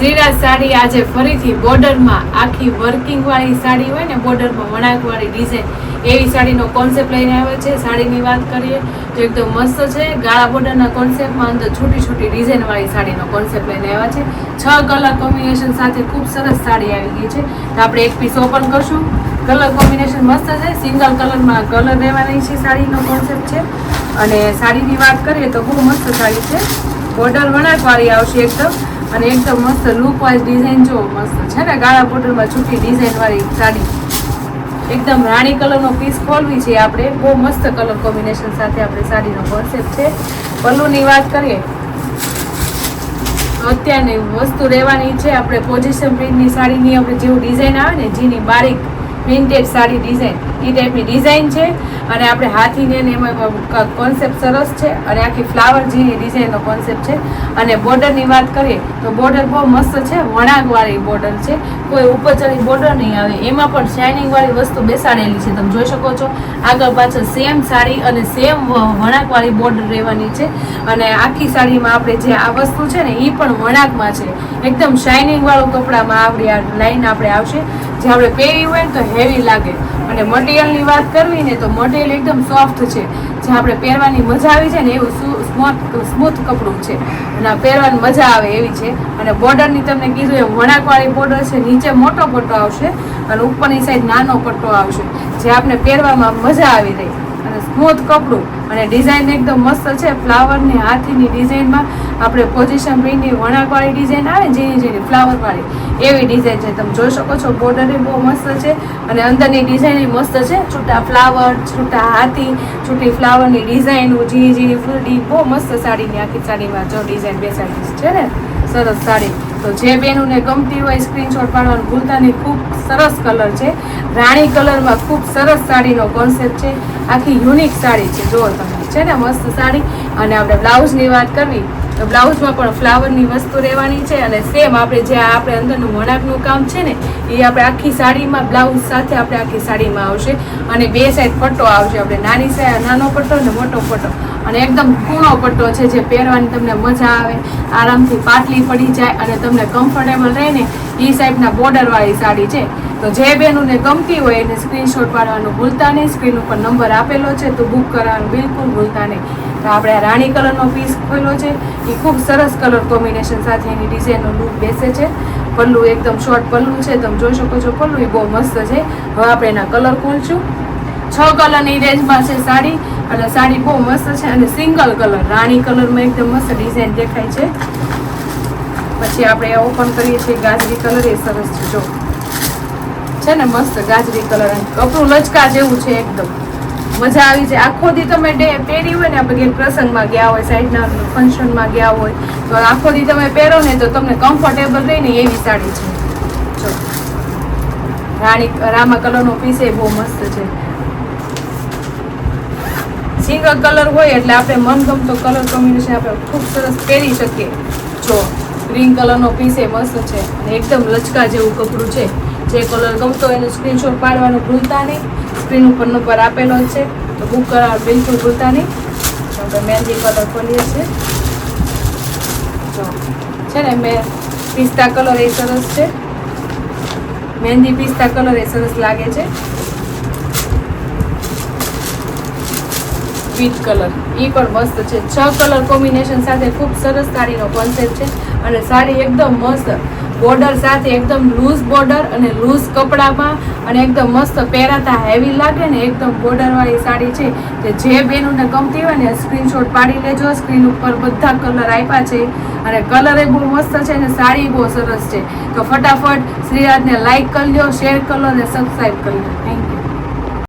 શ્રીરાજ સાડી આજે ફરીથી બોર્ડરમાં આખી વર્કિંગ વાળી સાડી હોય ને, બોર્ડરમાં વણાક વાળી ડિઝાઇન એવી સાડીનો કોન્સેપ્ટ લઈને આવ્યો છે. સાડીની વાત કરીએ તો એકદમ મસ્ત છે. ગાળા બોર્ડરના કોન્સેપ્ટમાં અંદર છોટી છોટી ડિઝાઇન વાળી સાડીનો કોન્સેપ્ટ લઈને આવ્યા છે. છ કલર કોમ્બિનેશન સાથે ખૂબ સરસ સાડી આવી ગઈ છે. તો આપણે એક પીસ ઓપન કરશું. કલર કોમ્બિનેશન મસ્ત છે. સિંગલ કલરમાં કલર રહેવાની છે સાડીનો કોન્સેપ્ટ છે. અને સાડીની વાત કરીએ તો બહુ મસ્ત સાડી છે. બોર્ડર વણાકવાળી આવશે એકદમ. અને એકદમ મસ્ત લુક વાઇઝ ડિઝાઇન જો મસ્ત છે ને, ગાળા બોટલમાં છૂટી ડિઝાઇન વાળી સાડી. એકદમ રાણી કલરનો પીસ ખોલવી છે આપણે. બહુ મસ્ત કલર કોમ્બિનેશન સાથે આપણે સાડીનો કોન્સેપ્ટ છે. પલ્લુની વાત કરીએ, તો અત્યારની વસ્તુ રહેવાની છે આપણે પોઝિશન પ્રિન્ટની સાડીની, આપણે જેવું ડિઝાઇન આવે ને, જેની બારીક પ્રિન્ટેડ સાડી ડિઝાઇન એ ટાઈપની ડિઝાઇન છે અને આપણે હાથીને ને એમાં કોન્સેપ્ટ સરસ છે અને આખી ફ્લાવર જેવી ડિઝાઇનનો કોન્સેપ્ટ છે. અને બોર્ડરની વાત કરીએ તો બોર્ડર બહુ મસ્ત છે વણાકવાળી બોર્ડર છે. કોઈ ઉપરચડી બોર્ડર નહીં આવે. એમાં પણ શાઇનિંગ વાળી વસ્તુ બેસાડેલી છે. તમે જોઈ શકો છો. આગળ પાછળ સેમ સાડી અને સેમ વણાકવાળી બોર્ડર રહેવાની છે. અને આખી સાડીમાં આપણે જે આ વસ્તુ છે ને એ પણ વણાકમાં છે. એકદમ શાઇનિંગવાળું કપડામાં આપણી આ લાઈન આપણે આવશે. જે આપણે પહેરી હોય તો હેવી લાગે. અને મટીરિયલની વાત કરવી ને તો મટીરિયલ એકદમ સોફ્ટ છે. જે આપણે પહેરવાની મજા આવી છે ને એવું સ્મૂથ સ્મૂથ કપડું છે. અને પહેરવાની મજા આવે એવી છે. અને બોર્ડરની તમને કીધું એમ વણાકવાળી બોર્ડર છે. નીચે મોટો પટ્ટો આવશે અને ઉપરની સાઈડ નાનો પટ્ટો આવશે. જે આપણે પહેરવામાં મજા આવી રહી. અને સ્મૂથ કપડું. અને ડિઝાઇન એકદમ મસ્ત છે. ફ્લાવરની હાથીની ડિઝાઇનમાં આપણે પોઝિશન પ્રિન્ટની વણાકવાળી ડિઝાઇન આવે જેની જેની ફ્લાવરવાળી એવી ડિઝાઇન છે. તમે જોઈ શકો છો બોર્ડર બહુ મસ્ત છે અને અંદરની ડિઝાઇન મસ્ત છે. છૂટા ફ્લાવર છૂટા હાથી, છૂટી ફ્લાવરની ડિઝાઇન ઝીણી ઝીણી ફૂલડી બહુ મસ્ત સાડીની, આખી સાડીમાં જો ડિઝાઇન બેસાડી છે ને, સરસ સાડી. તો જે બેનુને ગમતી હોય સ્ક્રીનશોટ પાડવાનું ભૂલતા નહીં, ખૂબ સરસ કલર છે. રાણી કલરમાં ખૂબ સરસ સાડીનો કોન્સેપ્ટ છે. આખી યુનિક સાડી છે, જુઓ તમે. છે ને, મસ્ત સાડી. અને આપણે બ્લાઉઝની વાત કરવી તો બ્લાઉઝમાં પણ ફ્લાવરની વસ્તુ રહેવાની છે અને સેમ આપણે જે આપણે અંદરનું વણાકનું કામ છે ને, એ આપણે આખી સાડીમાં બ્લાઉઝ સાથે આપણે આખી સાડીમાં આવશે અને બે સાઈડ પટ્ટો આવશે આપણે. નાની સાઈડ નાનો પટ્ટો અને મોટો પટ્ટો. અને એકદમ કૂણો પટ્ટો છે જે પહેરવાની તમને મજા આવે, આરામથી પાટલી પડી જાય અને તમને કમ્ફર્ટેબલ રહે ને એ સાઈડના બોર્ડરવાળી સાડી છે. તો જે બહેનોને ગમતી હોય એને સ્ક્રીનશોટ પાડવાનું ભૂલતા નહીં. સ્ક્રીન ઉપર નંબર આપેલો છે તો બુક કરવાનું બિલકુલ ભૂલતા નહીં. તો આપણે આ રાણી કલરનો પીસ ખોલ્યો છે. એ ખૂબ સરસ કલર કોમ્બિનેશન સાથે એની ડિઝાઇનનો લુક બેસે છે. પલ્લું એકદમ શોર્ટ પલ્લું છે. તમે જોઈ શકો છો પલ્લું એ બહુ મસ્ત છે. હવે આપણે એના કલર ખોલશું. છ કલરની રેન્જમાં છે સાડી. અને સાડી બહુ મસ્ત છે અને સિંગલ કલર રાણી કલરમાં એકદમ મસ્ત ડિઝાઇન દેખાય છે. પછી આપણે ઓપન કરીએ છીએ ગાજરી કલર એ સરસ છે. જો. છે ને મસ્ત ગાજરી કલર કપડું લચકા જેવું છે એકદમ. મજા આવી જાય. આખો દી તમે ડે પહેરી હોય ને આપણે પ્રસંગમાં ગયા હોય, સાઈડના ફંક્શનમાં ગયા હોય, તો આખો દી તમે પહેરો ને, તો તમને કમ્ફર્ટેબલ રહે ને એવી સાડી છે. રાણી, રામા કલરનો પીસ એ બહુ મસ્ત છે. સિંગલ કલર હોય એટલે આપણે મનગમતો કલર કોમ્બિનેશન આપણે ખૂબ સરસ પહેરી શકીએ. જો. ગ્રીન કલરનો પીસ એ મસ્ત છે. અને એકદમ લચકા જેવું કપડું છે. જે કલર ગમતો હોય એનો સ્ક્રીનશોટ પાડવાનું ભૂલતા નહીં. સ્ક્રીન ઉપર નંબર આપેલો છે, તો બુક કરાવવાનું બિલકુલ ભૂલતા નહીં. મહેંદી કલર ખોલીએ છીએ. છે ને, મેં પિસ્તા કલર એ સરસ છે. મહેંદી પિસ્તા કલર એ સરસ લાગે છે. Peach colour. એ પણ મસ્ત છે. છ કલર કોમ્બિનેશન સાથે ખૂબ સરસ સાડીનો કોન્સેપ્ટ છે. અને સાડી એકદમ મસ્ત. બોર્ડર સાથે એકદમ લૂઝ બોર્ડર અને લૂઝ કપડામાં અને એકદમ મસ્ત પહેરાતા હેવી લાગે ને એકદમ બોર્ડરવાળી સાડી છે. કે જે બેનોને ગમતી હોય ને સ્ક્રીનશોટ પાડી લેજો. સ્ક્રીન ઉપર બધા કલર આપ્યા છે. અને કલર એ બહુ મસ્ત છે અને સાડી બહુ સરસ છે. તો ફટાફટ શ્રીરાજને લાઇક કરી લો શેર કરી લો અને સબસ્ક્રાઈબ કરી લો થેન્ક યુ